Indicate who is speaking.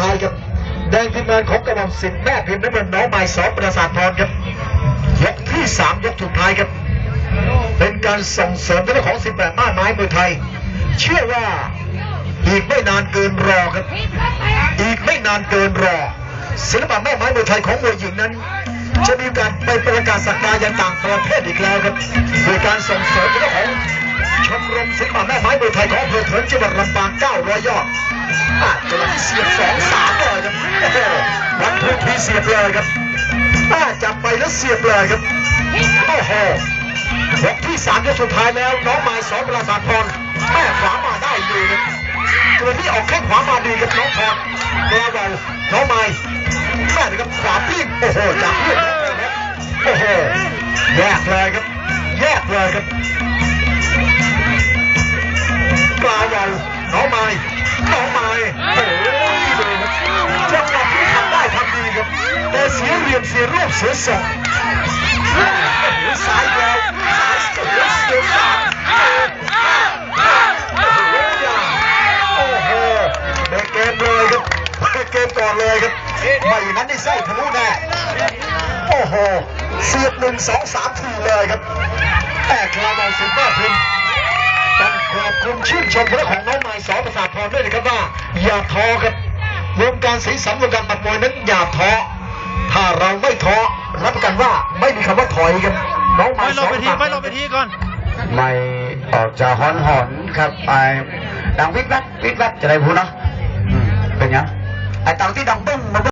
Speaker 1: ทายครับแดงทีมงานของกระบอกสิทธิ์แม่พิมพ์น้ำเงินน้องไม้สอประสาทพรครับยกที่สามยกสุดท้ายครับ เป็นการส่งเสริมเรื่องของสิบแปดม่าไม้มวยไทย เชื่อว่าอีกไม่นานเกินรอครับ อีกไม่นานเกินรอ ศิลปะแม่ไม้มวยไทยของมวยหญิงนั้น จะมีการไปประกาศสักดายังต่างประเทศอีกแล้วครับโดยการส่งเสริมเรื่องของชมรมศิลปะแม่ไม้มวยไทยของอำเภอเถินจังหวัดลำปาง900ยอดอาจจะเสียบสอง เสียบเลยครับอาจับไปแล้วเสียบเลยครับโอ้โหยกที่สามยกสุดท้ายแล้ว น้องไม้สอนประสาทพรแม่ขวามาได้ดีครับตัวนี้ออกแข้งขวามาดีครับน้องพรตัวเราน้องไม้แม่นะครับขวาปิ้งโอ้โหจับเลือดโอ้โหแยกเลยครับ แยกเลยครับปลาเรา รียมเสียรูปเสียทรงซ้ายแล้วซ้ายสุดเสียบซ้ายโอ้โหเบรกเกมเลยครับเบรกเกมก่อนเลยครับไม่นั้นได้ไส้ทะลุแน่โอ้โหเสียบหนึ่งสองสามทีเลยครับแต่คลาบอลสิงห์แม่พิมต้องขอบคุณชื่นชมเรื่องของน้องไม้สอประสาทพรด้วยนะครับว่าอย่าท้อครับวงการสีสันวงการปัดมวยนั้นอย่าท้อ ถ้าเราไม่ท้อรับประกันว่าไม่มีคำว่าถอยครับน้องไม้
Speaker 2: ไม่ลงไปทีไม่ลงไปทีก่อน
Speaker 3: ไม่ออกจะหอนหอนๆครับไอ้ดังวิบวับวิบวับจะได้พูดเนาะอืมเป็นยังไอ้ตังที่ดังบึ้งมัน